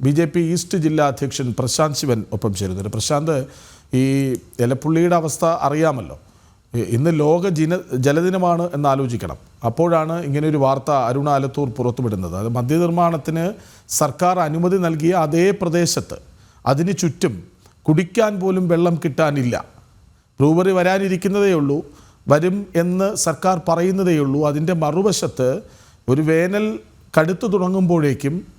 B J P east ജില്ലാ അധ്യക്ഷൻ പ്രശാന്ത് ശിവൻ ഒപ്പം ചേരുന്നുണ്ട്. പ്രശാന്ത് ഈ എലപ്പുള്ളിയുടെ അവസ്ഥ അറിയാമല്ലോ. ഇന്ന് ലോക ജിന ജലദിനമാണ് എന്ന് ആലോചിക്കണം അപ്പോഴാണ് ഇങ്ങനെ ഒരു വാർത്ത അരുണ ആലത്തൂർ പുറത്തുവിടുന്നത്. അത് മദ്യനിർമ്മാണത്തിന് സർക്കാർ അനുമതി നൽകിയ അതേ പ്രദേശത്ത് അതിന് ചുറ്റും കുടിക്കാൻ പോലും വെള്ളം കിട്ടാനില്ല. ബ്രൂവറി വരാനിരിക്കുന്നതേ ഉള്ളൂ വരും എന്ന് സർക്കാർ പറയുന്നതേ ഉള്ളൂ. അതിന്റെ മറുവശത്ത് ഒരു വേനൽ കടുത്തു തുടങ്ങുമ്പോഴേക്കും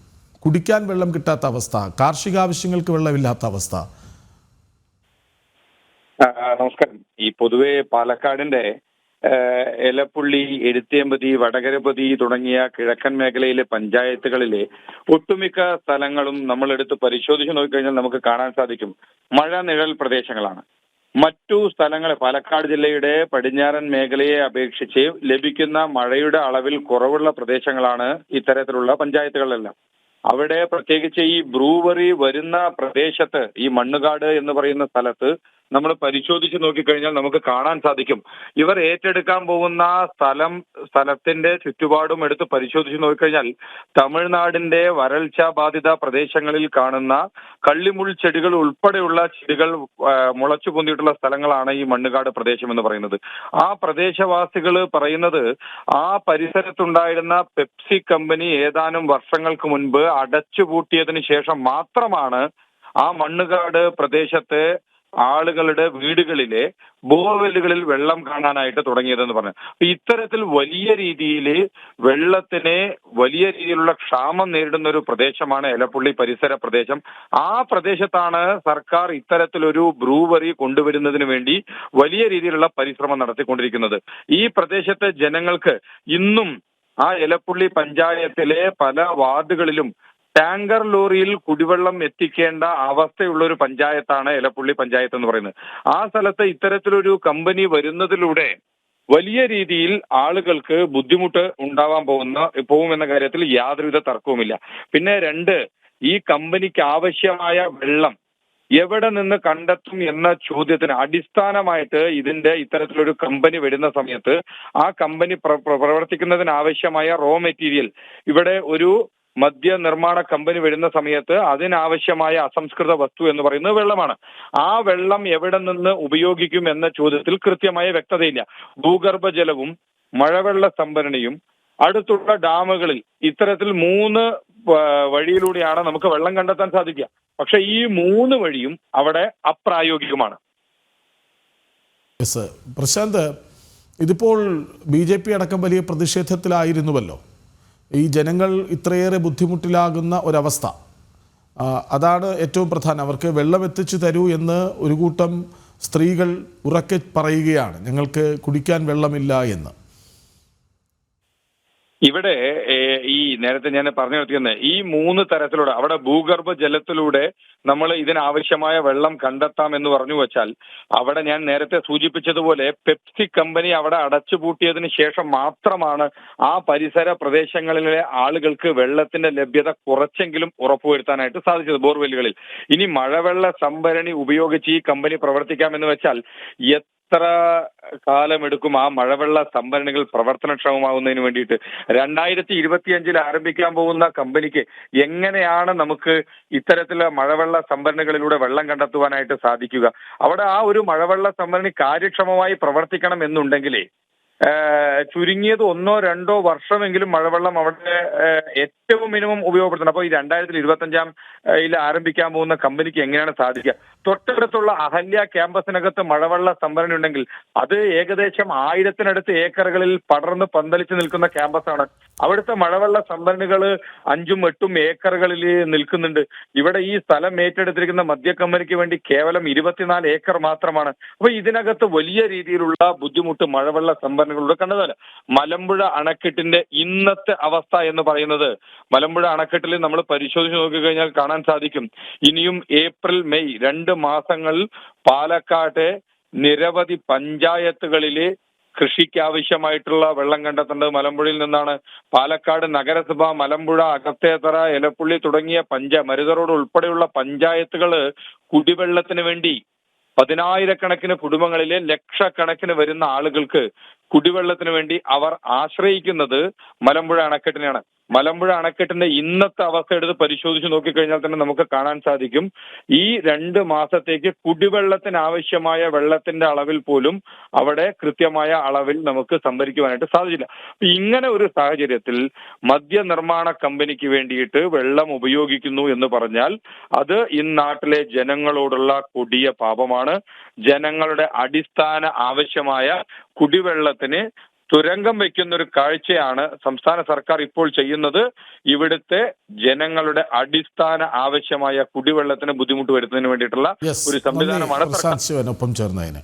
കുടിക്കാൻ വെള്ളം കിട്ടാത്ത അവസ്ഥ കാർഷിക ആവശ്യങ്ങൾക്ക് വെള്ളമില്ലാത്ത അവസ്ഥ. നമസ്കാരം. ഈ പൊതുവെ പാലക്കാടിന്റെ എലപ്പുള്ളി എഴുത്തേമ്പതി വടകരപതി തുടങ്ങിയ കിഴക്കൻ മേഖലയിലെ പഞ്ചായത്തുകളിലെ ഒട്ടുമിക്ക സ്ഥലങ്ങളും നമ്മൾ എടുത്ത് പരിശോധിച്ച് നോക്കിക്കഴിഞ്ഞാൽ നമുക്ക് കാണാൻ സാധിക്കും. മഴ നിഴൽ പ്രദേശങ്ങളാണ്. മറ്റു സ്ഥലങ്ങളെ പാലക്കാട് ജില്ലയുടെ പടിഞ്ഞാറൻ മേഖലയെ അപേക്ഷിച്ച് ലഭിക്കുന്ന മഴയുടെ അളവിൽ കുറവുള്ള പ്രദേശങ്ങളാണ് ഇത്തരത്തിലുള്ള പഞ്ചായത്തുകളെല്ലാം അവിടെ പ്രത്യേകിച്ച് ഈ ബ്രൂവറി വരുന്ന പ്രദേശത്ത് ഈ മണ്ണുകാട് എന്ന് പറയുന്ന സ്ഥലത്ത് നമ്മൾ പരിശോധിച്ച് നോക്കിക്കഴിഞ്ഞാൽ നമുക്ക് കാണാൻ സാധിക്കും. ഇവർ ഏറ്റെടുക്കാൻ പോകുന്ന സ്ഥലം സ്ഥലത്തിന്റെ ചുറ്റുപാടും എടുത്ത് പരിശോധിച്ച് നോക്കിക്കഴിഞ്ഞാൽ തമിഴ്നാടിന്റെ വരൾച്ച ബാധിത പ്രദേശങ്ങളിൽ കാണുന്ന കള്ളിമുൾ ചെടികൾ ഉൾപ്പെടെയുള്ള ചെടികൾ മുളച്ചു പൊന്തിയിട്ടുള്ള സ്ഥലങ്ങളാണ് ഈ മണ്ണുകാട് പ്രദേശം എന്ന് പറയുന്നത്. ആ പ്രദേശവാസികൾ പറയുന്നത് ആ പരിസരത്തുണ്ടായിരുന്ന പെപ്സി കമ്പനി ഏതാനും വർഷങ്ങൾക്ക് മുൻപ് അടച്ചുപൂട്ടിയതിനു ശേഷം മാത്രമാണ് ആ മണ്ണുകാട് പ്രദേശത്തെ ആളുകളുടെ വീടുകളിലെ ബോർവെല്ലുകളിൽ വെള്ളം കാണാനായിട്ട് തുടങ്ങിയതെന്ന് പറഞ്ഞു. അപ്പൊ ഇത്തരത്തിൽ വലിയ രീതിയിൽ വെള്ളത്തിനെ വലിയ രീതിയിലുള്ള ക്ഷാമം നേരിടുന്ന ഒരു പ്രദേശമാണ് എലപ്പുള്ളി പരിസര പ്രദേശം. ആ പ്രദേശത്താണ് സർക്കാർ ഇത്തരത്തിലൊരു ബ്രൂവറി കൊണ്ടുവരുന്നതിന് വേണ്ടി വലിയ രീതിയിലുള്ള പരിശ്രമം നടത്തിക്കൊണ്ടിരിക്കുന്നത്. ഈ പ്രദേശത്തെ ജനങ്ങൾക്ക് ഇന്നും ആ എലപ്പുള്ളി പഞ്ചായത്തിലെ പല വാർഡുകളിലും ടാങ്കർ ലോറിയിൽ കുടിവെള്ളം എത്തിക്കേണ്ട അവസ്ഥയുള്ള ഒരു പഞ്ചായത്താണ് എലപ്പുള്ളി പഞ്ചായത്ത് എന്ന് പറയുന്നത്. ആ സ്ഥലത്ത് ഇത്തരത്തിലൊരു കമ്പനി വരുന്നതിലൂടെ വലിയ രീതിയിൽ ആളുകൾക്ക് ബുദ്ധിമുട്ട് ഉണ്ടാവാൻ പോകുന്ന പോകുമെന്ന കാര്യത്തിൽ യാതൊരുവിധ തർക്കവുമില്ല. പിന്നെ രണ്ട് ഈ കമ്പനിക്ക് ആവശ്യമായ വെള്ളം എവിടെ നിന്ന് കണ്ടെത്തും എന്ന ചോദ്യത്തിന് അടിസ്ഥാനമായിട്ട് ഇതിന്റെ ഇത്തരത്തിലൊരു കമ്പനി വരുന്ന സമയത്ത് ആ കമ്പനി പ്ര- പ്ര- പ്രവർത്തിക്കുന്നതിന് ആവശ്യമായ റോ മെറ്റീരിയൽ ഇവിടെ ഒരു മദ്യ നിർമ്മാണ കമ്പനി വരുന്ന സമയത്ത് അതിനാവശ്യമായ അസംസ്കൃത വസ്തു എന്ന് പറയുന്നത് വെള്ളമാണ്. ആ വെള്ളം എവിടെ നിന്ന് ഉപയോഗിക്കും എന്ന ചോദ്യത്തിൽ കൃത്യമായ വ്യക്തതയില്ല. ഭൂഗർഭജലവും മഴവെള്ള സംഭരണിയും അടുത്തുള്ള ഡാമുകളിൽ ഇത്തരത്തിൽ മൂന്ന് വഴിയിലൂടെയാണ് നമുക്ക് വെള്ളം കണ്ടെത്താൻ സാധിക്കുക. പക്ഷെ ഈ മൂന്ന് വഴിയും അവിടെ അപ്രായോഗികമാണ്. പ്രശാന്ത് ഇതിപ്പോൾ ബി ജെ പി അടക്കം വലിയ പ്രതിഷേധത്തിലായിരുന്നുവല്ലോ. ഈ ജനങ്ങൾ ഇത്രയേറെ ബുദ്ധിമുട്ടിലാകുന്ന ഒരവസ്ഥ. അതാണ് ഏറ്റവും പ്രധാനം. അവർക്ക് വെള്ളം എത്തിച്ചു തരൂ എന്ന് ഒരു കൂട്ടം സ്ത്രീകൾ ഉറക്കെ പറയുകയാണ്. ഞങ്ങൾക്ക് കുടിക്കാൻ വെള്ളമില്ല എന്ന്. ഇവിടെ ഈ നേരത്തെ ഞാൻ പറഞ്ഞു നിർത്തിയിരുന്നത് ഈ മൂന്ന് തരത്തിലൂടെ അവിടെ ഭൂഗർഭ ജലത്തിലൂടെ നമ്മൾ ഇതിനാവശ്യമായ വെള്ളം കണ്ടെത്താം എന്ന് പറഞ്ഞു വെച്ചാൽ അവിടെ ഞാൻ നേരത്തെ സൂചിപ്പിച്ചതുപോലെ പെപ്സി കമ്പനി അവിടെ അടച്ചുപൂട്ടിയതിന് ശേഷം മാത്രമാണ് ആ പരിസര പ്രദേശങ്ങളിലെ ആളുകൾക്ക് വെള്ളത്തിന്റെ ലഭ്യത കുറച്ചെങ്കിലും ഉറപ്പുവരുത്താനായിട്ട് സാധിച്ചത് ബോർവെല്ലുകളിൽ. ഇനി മഴവെള്ള സംഭരണി ഉപയോഗിച്ച് ഈ കമ്പനി പ്രവർത്തിക്കാമെന്ന് വെച്ചാൽ എത്ര കാലമെടുക്കും ആ മഴവെള്ള സംഭരണികൾ പ്രവർത്തനക്ഷമമാവുന്നതിന് വേണ്ടിയിട്ട്? രണ്ടായിരത്തി ഇരുപത്തിയഞ്ചിൽ ആരംഭിക്കാൻ പോകുന്ന കമ്പനിക്ക് എങ്ങനെയാണ് നമുക്ക് ഇത്തരത്തിലുള്ള മഴവെള്ള സംഭരണികളിലൂടെ വെള്ളം കണ്ടെത്തുവാനായിട്ട് സാധിക്കുക? അവിടെ ആ ഒരു മഴവെള്ള സംഭരണി കാര്യക്ഷമമായി പ്രവർത്തിക്കണം എന്നുണ്ടെങ്കിലേ ചുരുങ്ങിയത് ഒന്നോ രണ്ടോ വർഷമെങ്കിലും മഴവെള്ളം അവിടെ ഏറ്റവും മിനിമം ഉപയോഗപ്പെടുത്തണം. അപ്പോൾ ഈ രണ്ടായിരത്തി ഇരുപത്തഞ്ചാം ഇതിൽ ആരംഭിക്കാൻ പോകുന്ന കമ്പനിക്ക് എങ്ങനെയാണ് സാധിക്കുക? തൊട്ടടുത്തുള്ള അഹല്യ ക്യാമ്പസിനകത്ത് മഴവെള്ള സംഭരണി ഉണ്ടെങ്കിൽ അത് ഏകദേശം ആയിരത്തിനടുത്ത് ഏക്കറുകളിൽ പടർന്ന് പന്തലിച്ച് നിൽക്കുന്ന ക്യാമ്പസാണ്. അവിടുത്തെ മഴവെള്ള സംഭരണികൾ അഞ്ചും എട്ടും ഏക്കറുകളിൽ നിൽക്കുന്നുണ്ട്. ഇവിടെ ഈ സ്ഥലം ഏറ്റെടുത്തിരിക്കുന്ന മദ്യ കമ്പനിക്ക് വേണ്ടി കേവലം ഇരുപത്തിനാല് ഏക്കർ മാത്രമാണ്. അപ്പൊ ഇതിനകത്ത് വലിയ രീതിയിലുള്ള ബുദ്ധിമുട്ട് മഴവെള്ള സംഭരണികളുടെ കണ്ടതല്ല മലമ്പുഴ അണക്കെട്ടിന്റെ ഇന്നത്തെ അവസ്ഥ എന്ന് പറയുന്നത് മലമ്പുഴ അണക്കെട്ടിൽ നമ്മൾ പരിശോധിച്ച് നോക്കിക്കഴിഞ്ഞാൽ കാണാൻ സാധിക്കും. ഇനിയും ഏപ്രിൽ മെയ് രണ്ട് മാസങ്ങൾ പാലക്കാട് നിരവധി പഞ്ചായത്തുകളിലെ കൃഷിക്ക് ആവശ്യമായിട്ടുള്ള വെള്ളം കണ്ടെത്തേണ്ടത് മലമ്പുഴയിൽ നിന്നാണ്. പാലക്കാട് നഗരസഭ മലമ്പുഴ അകത്തേത്തറ എലപ്പുള്ളി തുടങ്ങിയ പഞ്ച മരുതറോഡ് ഉൾപ്പെടെയുള്ള പഞ്ചായത്തുകൾ കുടിവെള്ളത്തിന് വേണ്ടി പതിനായിരക്കണക്കിന് കുടുംബങ്ങളിലെ ലക്ഷക്കണക്കിന് വരുന്ന ആളുകൾക്ക് കുടിവെള്ളത്തിന് വേണ്ടി അവർ ആശ്രയിക്കുന്നത് മലമ്പുഴ അണക്കെട്ടിനെയാണ്. മലമ്പുഴ അണക്കെട്ടിന്റെ ഇന്നത്തെ അവസ്ഥ എടുത്ത് പരിശോധിച്ച് നോക്കിക്കഴിഞ്ഞാൽ തന്നെ നമുക്ക് കാണാൻ സാധിക്കും. ഈ രണ്ട് മാസത്തേക്ക് കുടിവെള്ളത്തിന് ആവശ്യമായ വെള്ളത്തിന്റെ അളവിൽ പോലും അവിടെ കൃത്യമായ അളവിൽ നമുക്ക് സംഭരിക്കുവാനായിട്ട് സാധിച്ചില്ല. ഇങ്ങനെ ഒരു സാഹചര്യത്തിൽ മദ്യനിർമ്മാണ കമ്പനിക്ക് വേണ്ടിയിട്ട് വെള്ളം ഉപയോഗിക്കുന്നു എന്ന് പറഞ്ഞാൽ അത് ഇന്നാട്ടിലെ നാട്ടിലെ ജനങ്ങളോടുള്ള കൊടിയ പാപമാണ്. ജനങ്ങളുടെ അടിസ്ഥാന ആവശ്യമായ കുടിവെള്ളത്തിന് തുരങ്കം വയ്ക്കുന്ന ഒരു കാഴ്ചയാണ് സംസ്ഥാന സർക്കാർ ഇപ്പോൾ ചെയ്യുന്നത്. ഇവിടുത്തെ ജനങ്ങളുടെ അടിസ്ഥാന ആവശ്യമായ കുടിവെള്ളത്തിന് ബുദ്ധിമുട്ട് വരുത്തുന്നതിന് വേണ്ടിയിട്ടുള്ള ഒരു സംവിധാനമാണ് ഒപ്പം ചേർന്നതിന്.